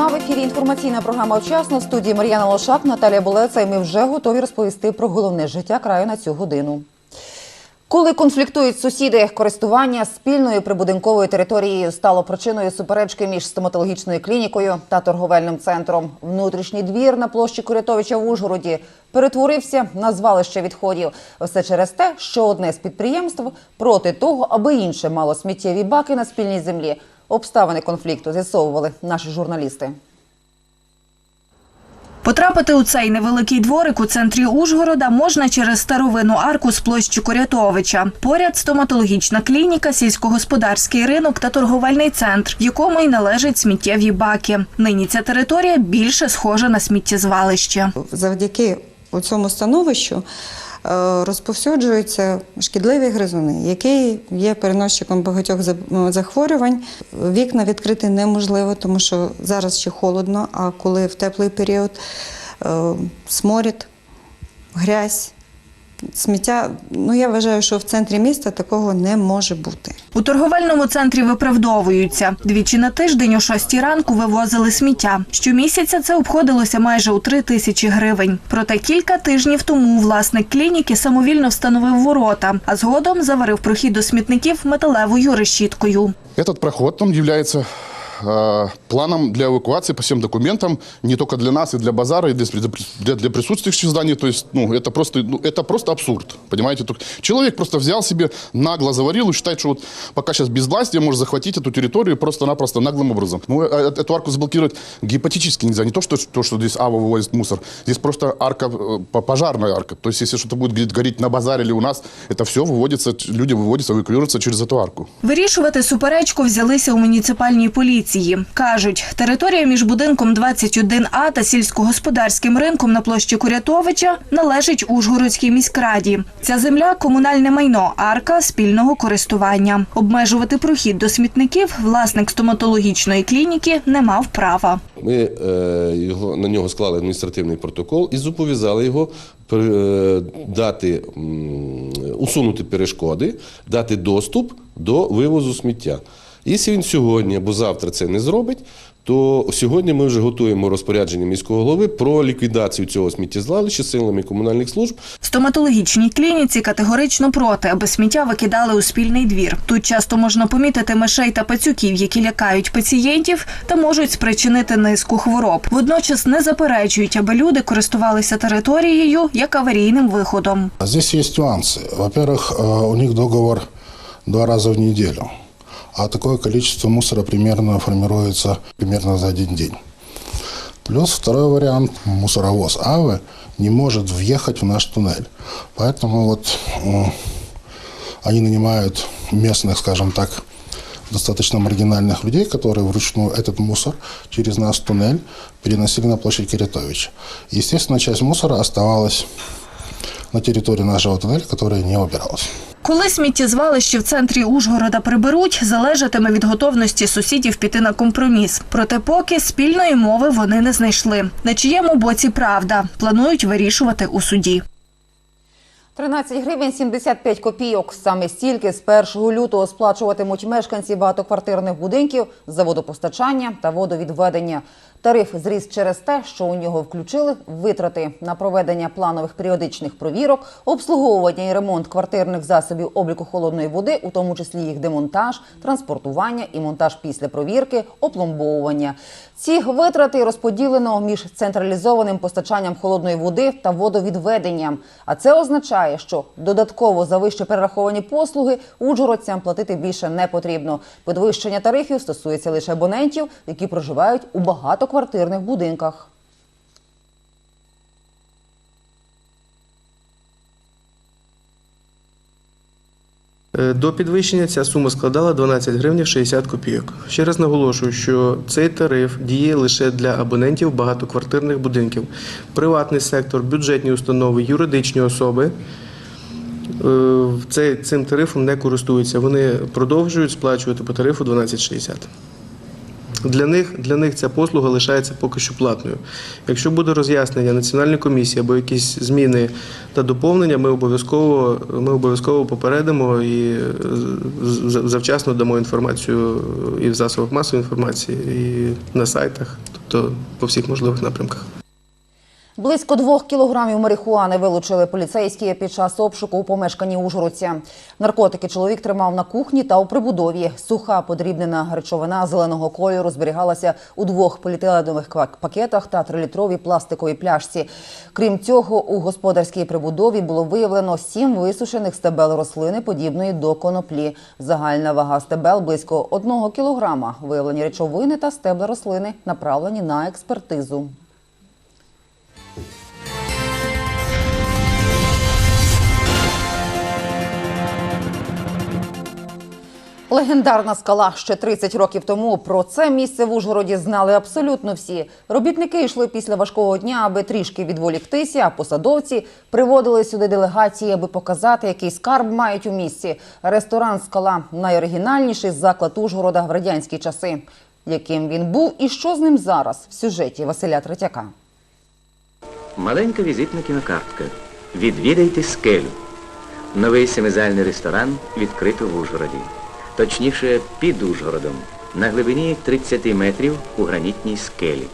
Дня. В ефірі інформаційна програма «Вчасно» в студії Мар'яна Лошак, Наталія Болеца. І ми вже готові розповісти про головне життя краю на цю годину. Коли конфліктують сусіди, користування спільною прибудинковою територією стало причиною суперечки між стоматологічною клінікою та торговельним центром. Внутрішній двір на площі Курятовича в Ужгороді перетворився на звалище відходів. Все через те, що одне з підприємств проти того, аби інше мало сміттєві баки на спільній землі. Обставини конфлікту з'ясовували наші журналісти. Потрапити у цей невеликий дворик у центрі Ужгорода можна через старовинну арку з площі Корятовича. Поряд стоматологічна клініка, сільськогосподарський ринок та торговельний центр, якому й належать сміттєві баки. Нині ця територія більше схожа на сміттєзвалище. Завдяки цьому становищу розповсюджуються шкідливі гризуни, які є переносчиком багатьох захворювань. Вікна відкрити неможливо, тому що зараз ще холодно, а коли в теплий період е, сморід, грязь. Сміття, ну я вважаю, що в центрі міста такого не може бути. У торговельному центрі виправдовуються. Двічі на тиждень о 6 ранку вивозили сміття. Щомісяця це обходилося майже у 3 тисячі гривень. Проте кілька тижнів тому власник клініки самовільно встановив ворота, а згодом заварив прохід до смітників металевою решіткою. Этот проход он является э, планом для эвакуации по всем документам, не только для нас, и для базара, и для, для, для присутствующих в здании. То есть, ну, это просто, ну, это просто абсурд, понимаете? Только человек просто взял себе, нагло заварил и считает, что вот пока сейчас безвластие может захватить эту территорию просто-напросто наглым образом. Ну, э, эту арку заблокировать гипотетически нельзя. Не то, что, то, что здесь АВА вывозит мусор. Здесь просто арка, э, по- пожарная арка. То есть, если что-то будет гореть- гореть на базаре или у нас, это все выводится, люди выводятся, эвакуируются через эту арку. Вирішувати суперечку взялися у муніципальній поліції. Кажуть, територія між будинком 21А та сільськогосподарським ринком на площі Курятовича належить Ужгородській міськраді. Ця земля комунальне майно, арка спільного користування. Обмежувати прохід до смітників власник стоматологічної клініки не мав права. Ми е, його, на нього склали адміністративний протокол і зобов'язали його е, дати, усунути перешкоди, дати доступ до вивозу сміття. Якщо він сьогодні або завтра це не зробить, то сьогодні ми вже готуємо розпорядження міського голови про ліквідацію цього сміттєзвалища силами комунальних служб. Стоматологічній клініці категорично проти, аби сміття викидали у спільний двір. Тут часто можна помітити мишей та пацюків, які лякають пацієнтів та можуть спричинити низку хвороб. Водночас не заперечують, аби люди користувалися територією як аварійним виходом. А Здесь есть нюансы. Во-первых, э, у них договор два раза в неделю, А такое количество мусора примерно формируется примерно за один день. Плюс второй вариант – мусоровоз АВы не может въехать в наш туннель. Поэтому вот они нанимают местных, скажем так, достаточно маргинальных людей, которые вручную этот мусор через наш туннель переносили на площадь Киритовича. Естественно, часть мусора оставалась на территории нашего туннеля, которая не убиралась. Коли сміттєзвалище в центрі Ужгорода приберуть, залежатиме від готовності сусідів піти на компроміс. Проте поки спільної мови вони не знайшли. На чиєму боці правда планують вирішувати у суді. 13 гривень 75 копійок. Саме стільки з 1 лютого сплачуватимуть мешканці багатоквартирних будинків за водопостачання та водовідведення. Тариф зріс через те, що у нього включили витрати на проведення планових періодичних провірок, обслуговування і ремонт квартирних засобів обліку холодної води, у тому числі їх демонтаж, транспортування і монтаж після провірки, опломбовування. Ці витрати розподілено між централізованим постачанням холодної води та водовідведенням. А це означає, що додатково за вище перераховані послуги ужгородцям платити більше не потрібно. Підвищення тарифів стосується лише абонентів, які проживають у багатоквартирних будинках. Е, До підвищення ця сума складала 12 гривень 60 копійок. Ще раз наголошую, що цей тариф діє лише для абонентів багатоквартирних будинків. Приватний сектор, бюджетні установи, юридичні особи е, цим тарифом не користуються. Вони продовжують сплачувати по тарифу 12,60. Для них, для них ця послуга лишається поки що платною. Якщо буде роз'яснення Національної комісії або якісь зміни та доповнення, ми обов'язково, ми обов'язково попередимо і е, завчасно дамо інформацію і в засобах масової інформації, і на сайтах, тобто по всіх можливих напрямках. Близько двох кілограмів марихуани вилучили поліцейські під час обшуку у помешканні Ужгородця. Наркотики чоловік тримав на кухні та у прибудові. Суха подрібнена речовина зеленого кольору зберігалася у двох поліетиленових пакетах та трилітровій пластиковій пляшці. Крім цього, у господарській прибудові було виявлено сім висушених стебел рослини, подібної до коноплі. Загальна вага стебел близько одного кілограма. Виявлені речовини та стебла рослини направлені на експертизу. Легендарна скала ще 30 років тому. Про це місце в Ужгороді знали абсолютно всі. Робітники йшли після важкого дня, аби трішки відволіктися, а посадовці приводили сюди делегації, аби показати, який скарб мають у місті. Ресторан Скала найоригінальніший заклад Ужгорода в радянські часи. Яким він був і що з ним зараз в сюжеті Василя Третяка. Маленька візитна кінокартка. Відвідайте скелю. Новий семизальний ресторан відкрито в Ужгороді. Точніше, під Ужгородом. На глибині 30 метрів у гранітній скелі.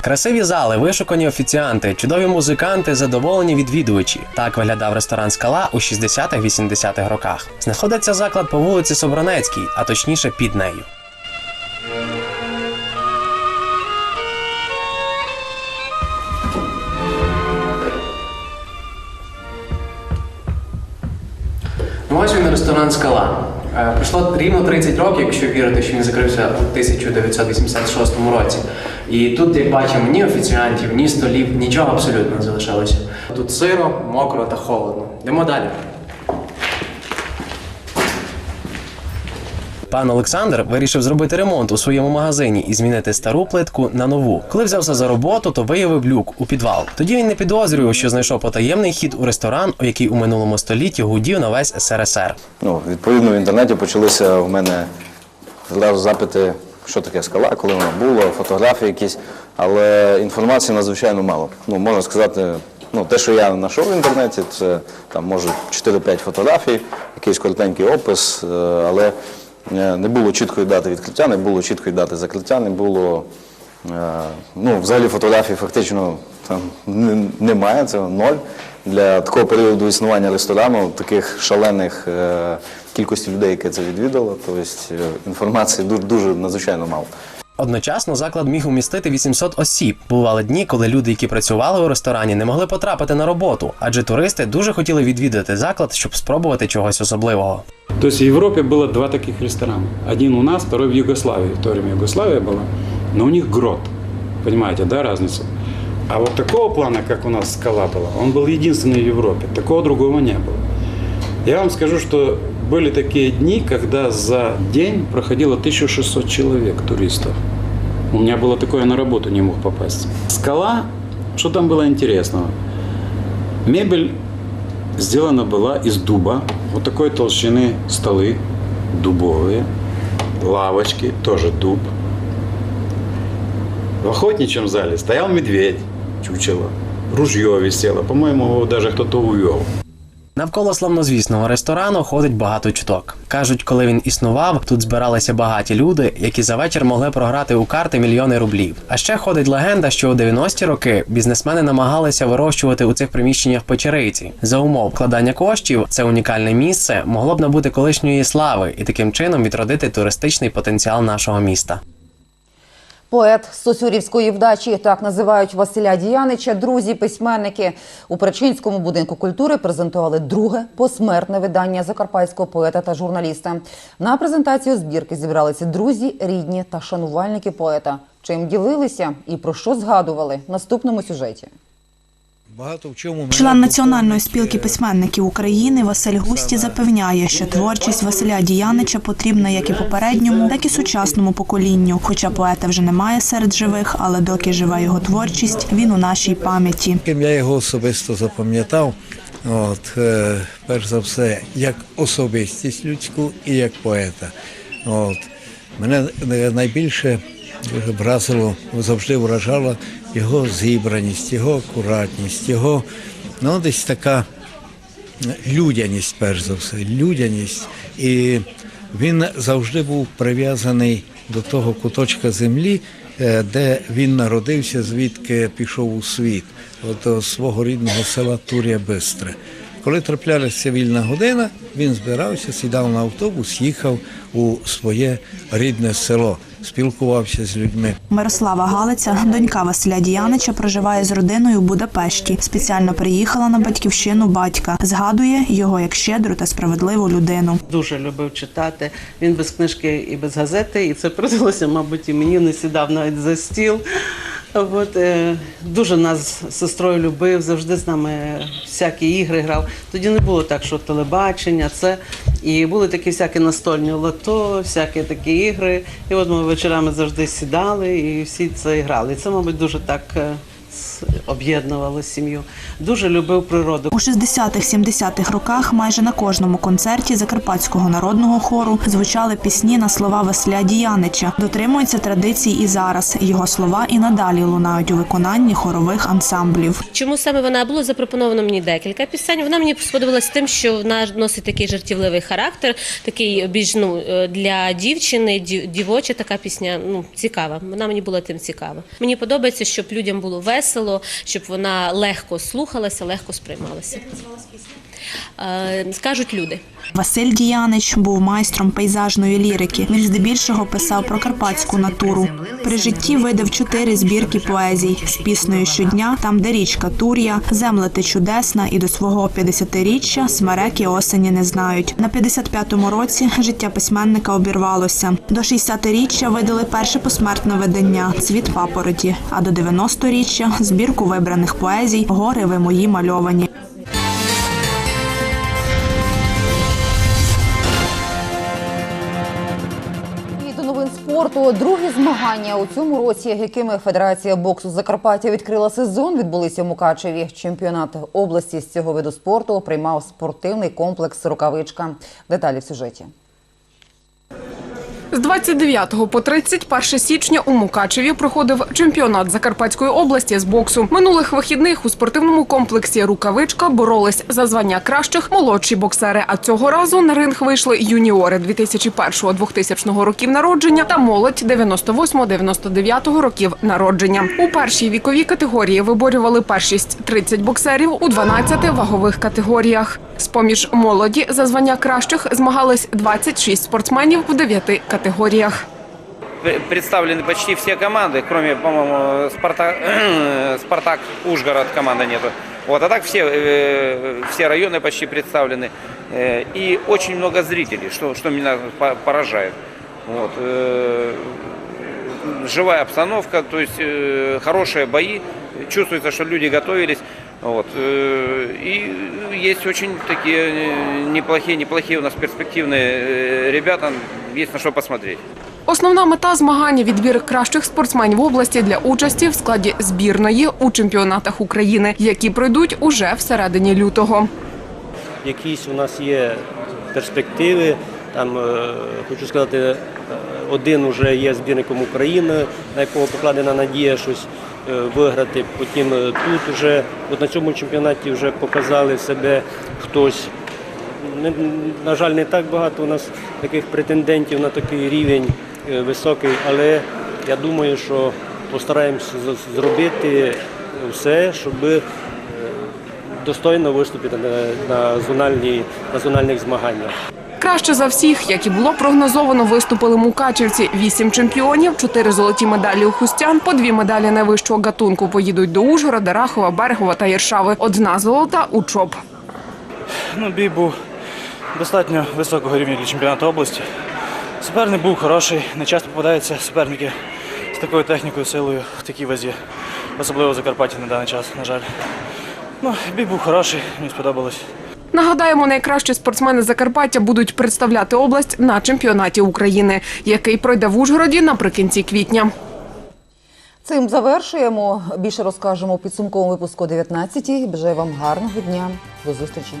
Красиві зали, вишукані офіціанти, чудові музиканти, задоволені відвідувачі. Так виглядав ресторан Скала у 60-80-х роках. Знаходиться заклад по вулиці Собранецькій, а точніше під нею. Ну, ось він ресторан Скала. Е, Пройшло рівно 30 років, якщо вірити, що він закрився у 1986 році. І тут, як бачимо, ні офіціантів, ні столів, нічого абсолютно не залишилося. Тут сиро, мокро та холодно. Йдемо далі. Пан Олександр вирішив зробити ремонт у своєму магазині і змінити стару плитку на нову. Коли взявся за роботу, то виявив люк у підвал. Тоді він не підозрював, що знайшов потаємний хід у ресторан, у який у минулому столітті гудів на весь СРСР. Ну, відповідно, в інтернеті почалися в мене запити, що таке скала, коли вона була, фотографії якісь, але інформації надзвичайно мало. Ну, можна сказати, ну, те, що я знайшов в інтернеті, це там може 4-5 фотографій, якийсь коротенький опис, е, але не було чіткої дати відкриття, не було чіткої дати закриття, не було. е, Ну, взагалі фотографій фактично там немає, це ноль. Для такого періоду існування ресторану, таких шалених е, кількості людей, яке це відвідало, тобто е, інформації дуже, дуже надзвичайно мало. Одночасно заклад міг умістити 800 осіб. Бували дні, коли люди, які працювали у ресторані, не могли потрапити на роботу, адже туристи дуже хотіли відвідати заклад, щоб спробувати чогось особливого. То есть в Европе было два таких ресторана. Один у нас, второй в Югославии. В то время Югославия была, но у них грот. Понимаете, да, разницу? А вот такого плана, как у нас скала была, он был единственный в Европе. Такого другого не было. Я вам скажу, что были такие дни, когда за день проходило 1600 человек туристов. У меня было такое, я на работу не мог попасть. Скала, что там было интересного? Мебель сделана была из дуба. Вот такой толщины столы дубовые, лавочки, тоже дуб. В охотничьем зале стоял медведь, чучело, ружье висело. По-моему, его даже кто-то увел. Навколо славнозвісного ресторану ходить багато чуток. Кажуть, коли він існував, тут збиралися багаті люди, які за вечір могли програти у карти мільйони рублів. А ще ходить легенда, що у 90-ті роки бізнесмени намагалися вирощувати у цих приміщеннях печериці. За умов вкладання коштів це унікальне місце могло б набути колишньої слави і таким чином відродити туристичний потенціал нашого міста. Поет Сосюрівської вдачі, так називають Василя Діянича. Друзі, письменники у Причинському будинку культури презентували друге посмертне видання закарпатського поета та журналіста. На презентацію збірки зібралися друзі, рідні та шанувальники поета. Чим ділилися і про що згадували в наступному сюжеті. Член Національної спілки письменників України Василь Густі запевняє, що творчість Василя Діянича потрібна як і попередньому, так і сучасному поколінню. Хоча поета вже немає серед живих, але доки жива його творчість, він у нашій пам'яті. Я його особисто запам'ятав, от, е, перш за все, як особистість людську і як поета. От. Мене е, найбільше вразило, завжди вражала його зібраність, його акуратність, його ну, десь така людяність, перш за все, людяність. І він завжди був прив'язаний до того куточка землі, е, де він народився, звідки пішов у світ, от свого рідного села Турія Бистре. Коли траплялася вільна година, він збирався, сідав на автобус, їхав у своє рідне село, спілкувався з людьми. Мирослава Галиця, донька Василя Діянича, проживає з родиною у Будапешті. Спеціально приїхала на батьківщину батька. Згадує його як щедру та справедливу людину. Дуже любив читати. Він без книжки і без газети, і це придалося, мабуть, і мені не сідав навіть за стіл. От, е, дуже нас з сестрою любив, завжди з нами всякі ігри грав. Тоді не було так, що телебачення, це. І були такі всякі настольні лото, всякі такі ігри. І от ми вечорами завжди сідали і всі це грали. І це, мабуть, дуже так об'єднувало сім'ю. Дуже любив природу. У 60-70-х роках майже на кожному концерті Закарпатського народного хору звучали пісні на слова Василя Діянича. Дотримуються традицій і зараз. Його слова і надалі лунають у виконанні хорових ансамблів. Чому саме вона було запропоновано мені декілька пісень. Вона мені сподобалась тим, що вона носить такий жартівливий характер, такий більш ну е, для дівчини, дів- дівоча така пісня. Ну цікава. Вона мені була тим цікава. Мені подобається, щоб людям було весело, щоб вона легко слухалася, легко сприймалася. Е, Скажуть люди. Василь Діянич був майстром пейзажної лірики. Він здебільшого писав про карпатську натуру. При житті видав чотири збірки поезій з піснею щодня, там де річка Тур'я, землети чудесна і до свого 50-річчя смереки осені не знають. На 55-му році життя письменника обірвалося. До 60-річчя видали перше посмертне видання Цвіт папороті. А до 90-річчя збірку вибраних поезій Гори ви мої мальовані. Спорту. Другі змагання у цьому році, якими Федерація боксу Закарпаття відкрила сезон, відбулися в Мукачеві. Чемпіонат області з цього виду спорту приймав спортивний комплекс Рукавичка. Деталі в сюжеті. З 29 по 31 січня у Мукачеві проходив чемпіонат Закарпатської області з боксу. Минулих вихідних у спортивному комплексі Рукавичка боролись за звання кращих молодші боксери. А цього разу на ринг вийшли юніори 2001-2000 років народження та молодь 98-99 років народження. У першій віковій категорії виборювали першість 30 боксерів у 12 вагових категоріях. З-поміж молоді за звання кращих змагались 26 спортсменів в 9 категоріях. Пр- представлены почти все команды, кроме, по-моему, Спартак, Спартак Ужгород команды нету. Вот, а так все, э, все районы почти представлены. Э, И очень много зрителей, что, что меня по- поражает. Вот, э, живая обстановка, то есть хорошие бои. Чувствуется, что люди готовились. Вот, и есть очень такие неплохие, неплохие у нас перспективные ребята. Есть на что посмотреть. Основна мета змагання відбір кращих спортсменів області для участі в складі збірної у чемпіонатах України, які пройдуть уже всередині лютого. якісь у нас є перспективи. Там е, хочу сказати, е, один вже є збірником України, на якого покладена надія щось е, виграти. Потім тут вже от на цьому чемпіонаті вже показали себе хтось. Не- На жаль, не так багато у нас таких претендентів на такий рівень е, високий, але я думаю, що постараємося зробити все, щоб достойно виступити на, на, зональній, на зональних змаганнях. Краще за всіх, як і було прогнозовано, виступили мукачівці. Вісім чемпіонів, чотири золоті медалі у хустян, по дві медалі найвищого гатунку поїдуть до Ужгорода, Рахова, Берегова та Єршави. Одна золота у ЧОП. Ну, бій був достатньо високого рівня для чемпіонату області. Суперник був хороший, не часто попадаються суперники з такою технікою, силою в такій вазі, особливо в Закарпатті на даний час, на жаль. Ну, бій був хороший, мені сподобалось. Нагадаємо, найкращі спортсмени Закарпаття будуть представляти область на чемпіонаті України, який пройде в Ужгороді наприкінці квітня. Цим завершуємо. Більше розкажемо у підсумковому випуску о 19-й. Бажаю вам гарного дня. До зустрічі.